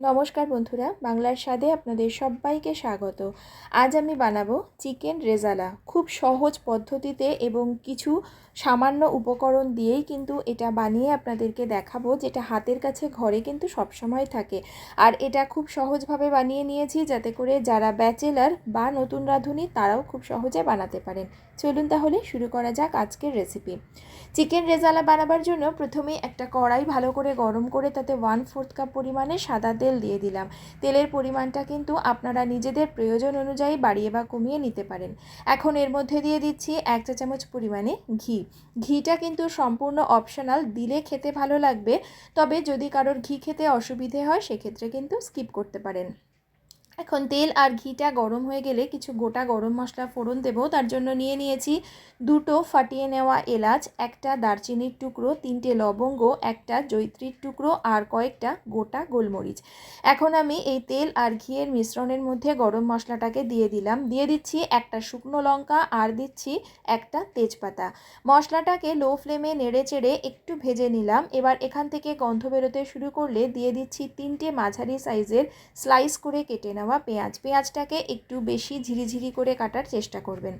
নমস্কার বন্ধুরা, বাংলার স্বাদে আপনাদের সবাইকে স্বাগত। আজ আমি বানাবো চিকেন রেজালা। খুব সহজ পদ্ধতিতে এবং কিছু সামান্য উপকরণ দিয়েই কিন্তু এটা বানিয়ে আপনাদেরকে দেখাবো, যেটা হাতের কাছে ঘরে কিন্তু সবসময় থাকে। আর এটা খুব সহজভাবে বানিয়ে নিয়েছি, যাতে করে যারা ব্যাচেলার বা নতুন রাঁধুনি, তারাও খুব সহজে বানাতে পারেন। চলুন তাহলে শুরু করা যাক আজকের রেসিপি চিকেন রেজালা বানাবার জন্য প্রথমে একটা কড়াই ভালো করে গরম করে তাতে ওয়ান ফোর্থ কাপ পরিমাণে সাদা তেল দিয়ে দিলাম। তেলের পরিমাণটা কিন্তু আপনারা নিজেদের প্রয়োজন অনুযায়ী বাড়িয়ে বা কমিয়ে নিতে পারেন। এখন এর মধ্যে দিয়ে দিচ্ছি এক চা চামচ পরিমাণে ঘি। ঘিটা কিন্তু সম্পূর্ণ অপশনাল দিলে খেতে ভালো লাগবে। তবে যদি কারোর ঘি খেতে অসুবিধে হয়, সেক্ষেত্রে কিন্তু স্কিপ করতে পারেন। এখন তেল আর ঘিটা গরম হয়ে গেলে কিছু গোটা গরম মশলা ফোড়ন দেবো। তার জন্য নিয়ে নিয়েছি দুটো ফাটিয়ে নেওয়া এলাচ, একটা দারচিনির টুকরো, তিনটে লবঙ্গ, একটা জৈত্রীর টুকরো আর কয়েকটা গোটা গোলমরিচ। এখন আমি এই তেল আর ঘিয়ের মিশ্রণের মধ্যে গরম মশলাটাকে দিয়ে দিলাম। দিয়ে দিচ্ছি একটা শুকনো লঙ্কা আর দিচ্ছি একটা তেজপাতা। মশলাটাকে লো ফ্লেমে নেড়ে চেড়ে একটু ভেজে নিলাম। এবার এখান থেকে গন্ধ বেরোতে শুরু করলে দিয়ে দিচ্ছি তিনটে মাঝারি সাইজের স্লাইস করে কেটে নেওয়া পেঁয়াজ। পেঁয়াজটাকে একটু বেশি ঝিরিঝিরি করে কাটার চেষ্টা করবেন।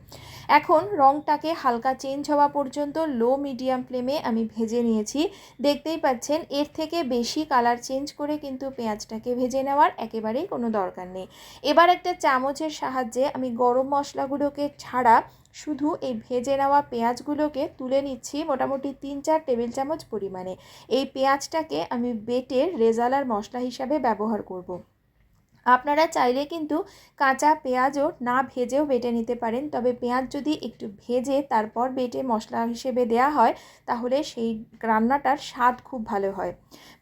এখন রঙটাকে হালকা চেঞ্জ হওয়া পর্যন্ত লো মিডিয়াম ফ্লেমে আমি ভেজে নিয়েছি। দেখতেই পাচ্ছেন এর থেকে বেশি কালার চেঞ্জ করে কিন্তু পেঁয়াজটাকে ভেজে নেওয়ার একেবারেই কোনো দরকার নেই। এবার একটা চামচের সাহায্যে আমি গরম মশলাগুলোকে ছাড়া শুধু এই ভেজে নেওয়া পেঁয়াজগুলোকে তুলে নিচ্ছি মোটামুটি তিন চার টেবিল চামচ পরিমাণে। এই পেঁয়াজটাকে আমি বেটে রেজালার মশলা হিসাবে ব্যবহার করব। আপনারা চাইলে কিন্তু কাঁচা পেঁয়াজও না ভেজেও বেটে নিতে পারেন। তবে পেঁয়াজ যদি একটু ভেজে তারপর বেটে মশলা হিসেবে দেয়া হয়, তাহলে সেই রান্নাটার স্বাদ খুব ভালো হয়।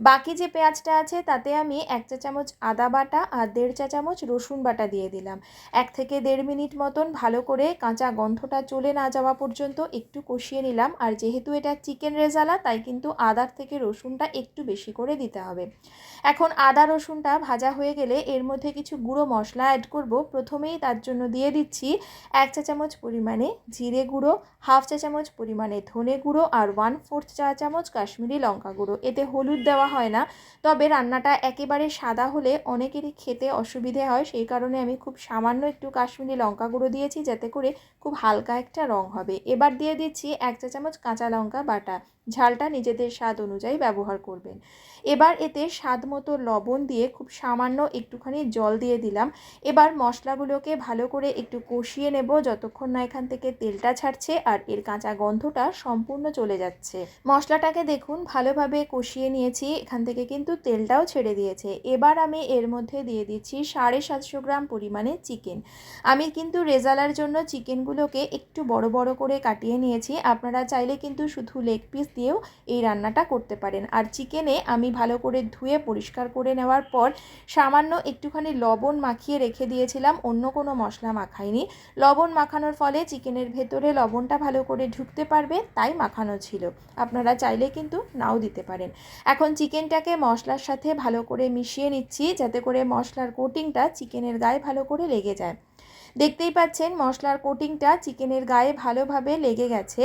বাকি যে পেঁয়াজটা আছে, তাতে আমি এক চা চামচ আদা বাটা আর দেড় চা চামচ রসুন বাটা দিয়ে দিলাম। এক থেকে দেড় মিনিট মতন ভালো করে কাঁচা গন্ধটা চলে না যাওয়া পর্যন্ত একটু কষিয়ে নিলাম। আর যেহেতু এটা চিকেন রেজালা, তাই কিন্তু আদার থেকে রসুনটা একটু বেশি করে দিতে হবে। এখন আদা রসুনটা ভাজা হয়ে গেলে এর মধ্যে কিছু গুঁড়ো মশলা অ্যাড করব। প্রথমেই তার জন্য দিয়ে দিচ্ছি এক চা চামচ পরিমাণে জিরে গুঁড়ো, হাফ চা চামচ পরিমাণে ধনে গুঁড়ো আর ওয়ান ফোর্থ চা চামচ কাশ্মীরি লঙ্কা গুঁড়ো। এতে হলুদ দেওয়া হয় না। তবে রান্নাটা একেবারে সাদা হলে অনেকেরই খেতে অসুবিধে হয়। সেই কারণে আমি খুব সামান্য একটু কাশ্মীরি লঙ্কা গুঁড়ো দিয়েছি যাতে করে খুব হালকা একটা রং হবে। এবার দিয়ে দিচ্ছি এক চা চামচ কাঁচা লঙ্কা বাটা। ঝালটা নিজেদের স্বাদ অনুযায়ী ব্যবহার করবেন। এবার এতে স্বাদ মতো লবণ দিয়ে খুব সামান্য একটুখানি জল দিয়ে দিলাম। এবার মশলাগুলোকে ভালো করে একটু কষিয়ে নেব যতক্ষণ না এখান থেকে তেলটা ছাড়ছে আর এর কাঁচা গন্ধটা সম্পূর্ণ চলে যাচ্ছে। মশলাটাকে দেখুন, ভালোভাবে কষিয়ে নিয়েছি। এখান থেকে কিন্তু তেলটাও ছেড়ে দিয়েছে। এবার আমি এর মধ্যে দিয়ে দিচ্ছি সাড়ে সাতশো গ্রাম পরিমাণে চিকেন। আমি কিন্তু রেজালার জন্য চিকেনগুলোকে একটু বড় বড় করে কাটিয়ে নিয়েছি। আপনারা চাইলে কিন্তু শুধু লেগ পিস দিয়েও এই রান্নাটা করতে পারেন। আর চিকেনে আমি ভালো করে ধুয়ে পরিষ্কার করে নেওয়ার পর সামান্য একটুখানি লবণ মাখিয়ে রেখে দিয়েছিলাম, অন্য কোনো মশলা মাখাইনি। লবণ মাখানোর ফলে চিকেনের ভেতরে লবণটা ভালো করে ঢুকতে পারবে, তাই মাখানো ছিল। আপনারা চাইলে কিন্তু নাও দিতে পারেন। এখন চিকেনটাকে মশলার সাথে ভালো করে মিশিয়ে নিচ্ছি, যাতে করে মশলার কোটিংটা চিকেনের গায়ে ভালো করে লেগে যায়। দেখতেই পাচ্ছেন মশলার কোটিংটা চিকেনের গায়ে ভালোভাবে লেগে গেছে।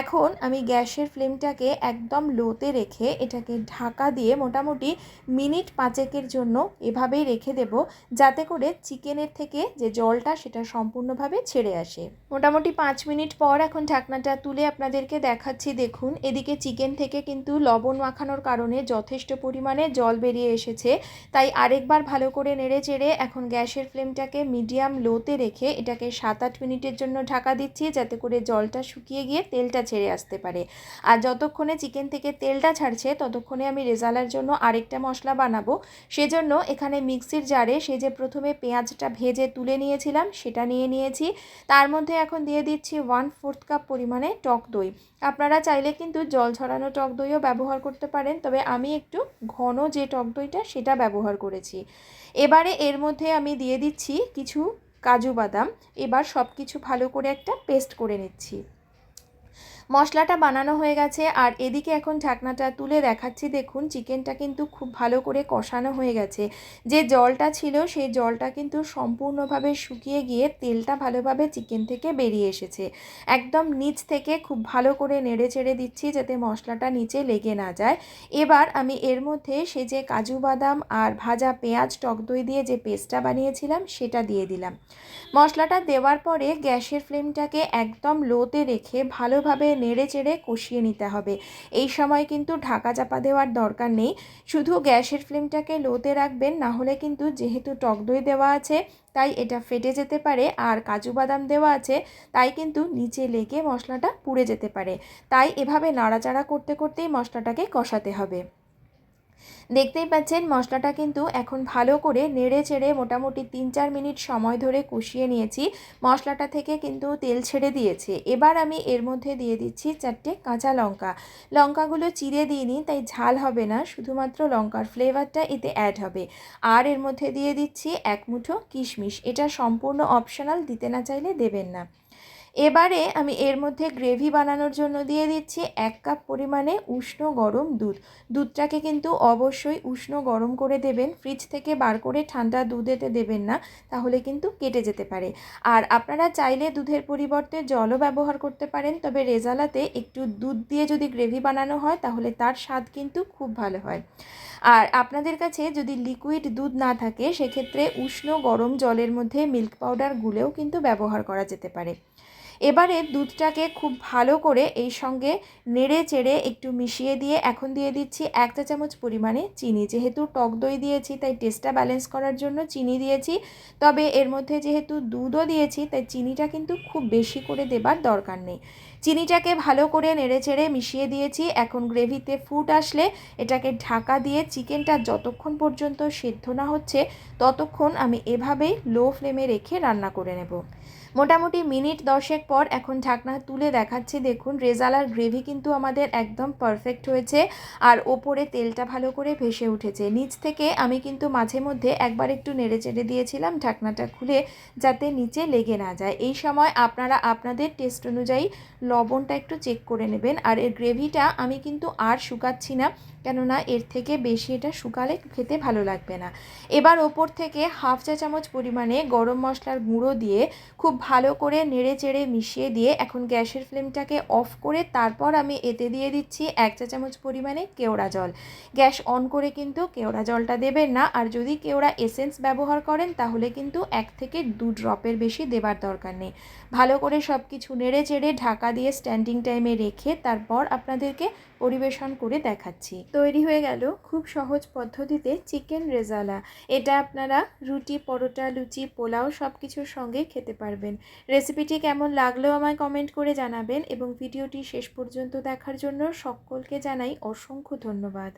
এখন আমি গ্যাসের ফ্লেমটাকে একদম লোতে রেখে এটাকে ঢাকা দিয়ে মোটামুটি মিনিট পাঁচেকের জন্য এভাবেই রেখে দেব, যাতে করে চিকেনের থেকে যে জলটা সেটা সম্পূর্ণভাবে ছেড়ে আসে। মোটামুটি পাঁচ মিনিট পর এখন ঢাকনাটা তুলে আপনাদেরকে দেখাচ্ছি, দেখুন। এদিকে চিকেন থেকে কিন্তু লবণ মাখানোর কারণে যথেষ্ট পরিমাণে জল বেরিয়ে এসেছে। তাই আরেকবার ভালো করে নেড়ে চেড়ে এখন গ্যাসের ফ্লেমটাকে মিডিয়াম লোতে রেখে রেখে এটাকে সাত আট মিনিটের জন্য ঢাকা দিচ্ছি, যাতে করে জলটা শুকিয়ে গিয়ে তেলটা ছেড়ে আসতে পারে। আর যতক্ষণে চিকেন থেকে তেলটা ছাড়ছে, ততক্ষণে আমি রেজালার জন্য আরেকটা মশলা বানাবো। সেজন্য এখানে মিক্সির জারে সে যে প্রথমে পেঁয়াজটা ভেজে তুলে নিয়েছিলাম, সেটা নিয়ে নিয়েছি। তার মধ্যে এখন দিয়ে দিচ্ছি ওয়ান ফোর্থ কাপ পরিমাণে টক দই। আপনারা চাইলে কিন্তু জল ঝরানো টক দইও ব্যবহার করতে পারেন, তবে আমি একটু ঘন যে টক দইটা, সেটা ব্যবহার করেছি। এবারে এর মধ্যে আমি দিয়ে দিচ্ছি কিছু কাজু বাদাম। এবার সব কিছু ভালো করে একটা পেস্ট করে নিচ্ছি। মশলাটা বানানো হয়ে গেছে, আর এদিকে এখন ঢাকনাটা তুলে দেখাচ্ছি। দেখুন, চিকেনটা কিন্তু খুব ভালো করে কষানো হয়ে গেছে। যে জলটা ছিল, সেই জলটা কিন্তু সম্পূর্ণভাবে শুকিয়ে গিয়ে তেলটা ভালোভাবে চিকেন থেকে বেরিয়ে এসেছে। একদম নিচ থেকে খুব ভালো করে নেড়ে চেড়ে দিচ্ছি যাতে মশলাটা নিচে লেগে না যায়। এবার আমি এর মধ্যে সে যে কাজু বাদাম আর ভাজা পেঁয়াজ টক দই দিয়ে যে পেস্টটা বানিয়েছিলাম, সেটা দিয়ে দিলাম। মশলাটা দেওয়ার পরে গ্যাসের ফ্লেমটাকে একদম লোতে রেখে ভালোভাবে নেড়ে চেড়ে কষিয়ে নিতে হবে। এই সময় কিন্তু ঢাকা চাপা দেওয়ার দরকার নেই। শুধু গ্যাসের ফ্লেমটাকে লোতে রাখবেন, না হলে কিন্তু যেহেতু টক দই দেওয়া আছে, তাই এটা ফেটে যেতে পারে, আর কাজু বাদাম দেওয়া আছে, তাই কিন্তু নিচে লেগে মশলাটা পুড়ে যেতে পারে। তাই এভাবে নাড়াচাড়া করতে করতেই মশলাটাকে কষাতে হবে। দেখতেই পাচ্ছেন মশলাটা কিন্তু এখন ভালো করে নেড়ে চেড়ে মোটামুটি তিন চার মিনিট সময় ধরে কষিয়ে নিয়েছি। মশলাটা থেকে কিন্তু তেল ছেড়ে দিয়েছে। এবার আমি এর মধ্যে দিয়ে দিচ্ছি চারটে কাঁচা লঙ্কা। লঙ্কাগুলো চিড়ে দিইনি, তাই ঝাল হবে না, শুধুমাত্র লঙ্কার ফ্লেভারটা এতে অ্যাড হবে। আর এর মধ্যে দিয়ে দিচ্ছি এক মুঠো কিশমিশ। এটা সম্পূর্ণ অপশনাল দিতে না চাইলে দেবেন না। এবারে আমি এর মধ্যে গ্রেভি বানানোর জন্য দিয়ে দিচ্ছি এক কাপ পরিমাণে উষ্ণ গরম দুধ। দুধটাকে কিন্তু অবশ্যই উষ্ণ গরম করে দেবেন। ফ্রিজ থেকে বার করে ঠান্ডা দুধ এতে দেবেন না, তাহলে কিন্তু কেটে যেতে পারে। আর আপনারা চাইলে দুধের পরিবর্তে জলও ব্যবহার করতে পারেন, তবে রেজালাতে একটু দুধ দিয়ে যদি গ্রেভি বানানো হয়, তাহলে তার স্বাদ কিন্তু খুব ভালো হয়। আর আপনাদের কাছে যদি লিকুইড দুধ না থাকে, সেক্ষেত্রে উষ্ণ গরম জলের মধ্যে মিল্ক পাউডার গুলেও কিন্তু ব্যবহার করা যেতে পারে। এবারে দুধটাকে খুব ভালো করে এই সঙ্গে নেড়ে চেড়ে একটু মিশিয়ে দিয়ে এখন দিয়ে দিচ্ছি এক চা চামচ পরিমাণে চিনি। যেহেতু টক দই দিয়েছি, তাই টেস্টটা ব্যালেন্স করার জন্য চিনি দিয়েছি। তবে এর মধ্যে যেহেতু দুধও দিয়েছি, তাই চিনিটা কিন্তু খুব বেশি করে দেবার দরকার নেই। চিনিটাকে ভালো করে নেড়ে চেড়ে মিশিয়ে দিয়েছি। এখন গ্রেভিতে ফুট আসলে এটাকে ঢাকা দিয়ে চিকেনটা যতক্ষণ পর্যন্ত সেদ্ধ না হচ্ছে, ততক্ষণ আমি এভাবেই লো ফ্লেমে রেখে রান্না করে নেব। মোটামুটি মিনিট দশেক পর এখন ঢাকনা তুলে দেখাচ্ছি। দেখুন রেজালার গ্রেভি কিন্তু আমাদের একদম পারফেক্ট হয়েছে আর ওপরে তেলটা ভালো করে ভেসে উঠেছে। নিচ থেকে আমি কিন্তু মাঝে মধ্যে একবার একটু নেড়ে চেড়ে দিয়েছিলাম ঢাকনাটা খুলে, যাতে নিচে লেগে না যায়। এই সময় আপনারা আপনাদের টেস্ট অনুযায়ী লবণটা একটু চেক করে নেবেন। আর এর গ্রেভিটা আমি কিন্তু আর শুকাচ্ছি না। কেননা এর থেকে বেশি এটা শুকালে খেতে ভালো লাগবে না। এবার ওপর থেকে হাফ চা চামচ পরিমাণে গরম মশলার গুঁড়ো দিয়ে খুব ভালো করে নেড়ে চেড়ে মিশিয়ে দিয়ে এখন গ্যাসের ফ্লেমটাকে অফ করে তারপর আমি এতে দিয়ে দিচ্ছি এক চা চামচ পরিমাণে কেওড়া জল। গ্যাস অন করে কিন্তু কেওড়া জলটা দেবেন না। আর যদি কেওড়া এসেন্স ব্যবহার করেন তাহলে কিন্তু এক থেকে দু ড্রপের বেশি দেবার দরকার নেই। ভালো করে সব কিছু নেড়ে চেড়ে ঢাকা দিয়ে স্ট্যান্ডিং টাইমে রেখে তারপর আপনাদেরকে পরিবেশন করে দেখাচ্ছি। তৈরি হয়ে গেল খুব সহজ পদ্ধতিতে চিকেন রেজালা। এটা আপনারা রুটি, পরোটা, লুচি, পোলাও সব কিছুর সঙ্গে খেতে পারবেন। রেসিপিটি কেমন লাগলেও আমায় কমেন্ট করে জানাবেন এবং ভিডিওটি শেষ পর্যন্ত দেখার জন্য সকলকে জানাই অসংখ্য ধন্যবাদ।